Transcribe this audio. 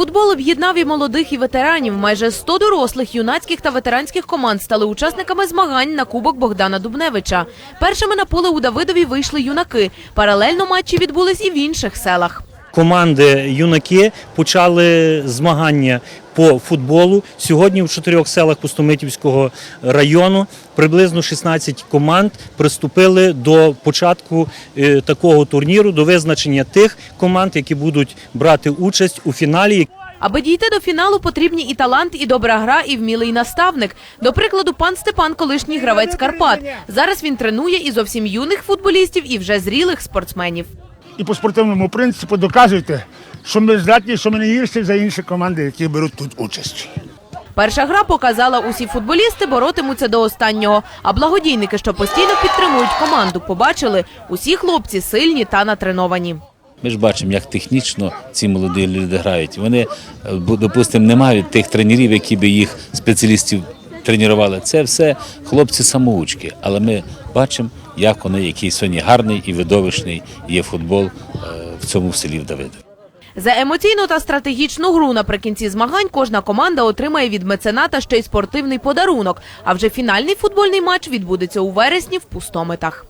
Футбол об'єднав і молодих, і ветеранів. Майже 100 дорослих, юнацьких та ветеранських команд стали учасниками змагань на Кубок Богдана Дубневича. Першими на поле у Давидові вийшли юнаки. Паралельно матчі відбулись і в інших селах. Команди юнаки почали змагання по футболу. Сьогодні в чотирьох селах Пустомитівського району приблизно 16 команд приступили до початку е, такого турніру, до визначення тих команд, які будуть брати участь у фіналі. Аби дійти до фіналу, потрібні і талант, і добра гра, і вмілий наставник. До прикладу, пан Степан, колишній гравець Карпат. Зараз він тренує і зовсім юних футболістів, і вже зрілих спортсменів. І по спортивному принципу доказуйте, що ми здатні, що ми не гірші за інші команди, які беруть тут участь. Перша гра показала, усі футболісти боротимуться до останнього. А благодійники, що постійно підтримують команду, побачили, усі хлопці сильні та натреновані. Ми ж бачимо, як технічно ці молоді люди грають. Вони, е, допустимо, не мають тих тренерів, які би їх спеціалістів тренували. Це все хлопці самоучки. Але ми бачимо, як вони, який сьогодні гарний і видовищний є футбол е, в цьому селі в Давидові. За емоційну та стратегічну гру наприкінці змагань кожна команда отримає від мецената ще й спортивний подарунок. А вже фінальний футбольний матч відбудеться у вересні в пустомитах.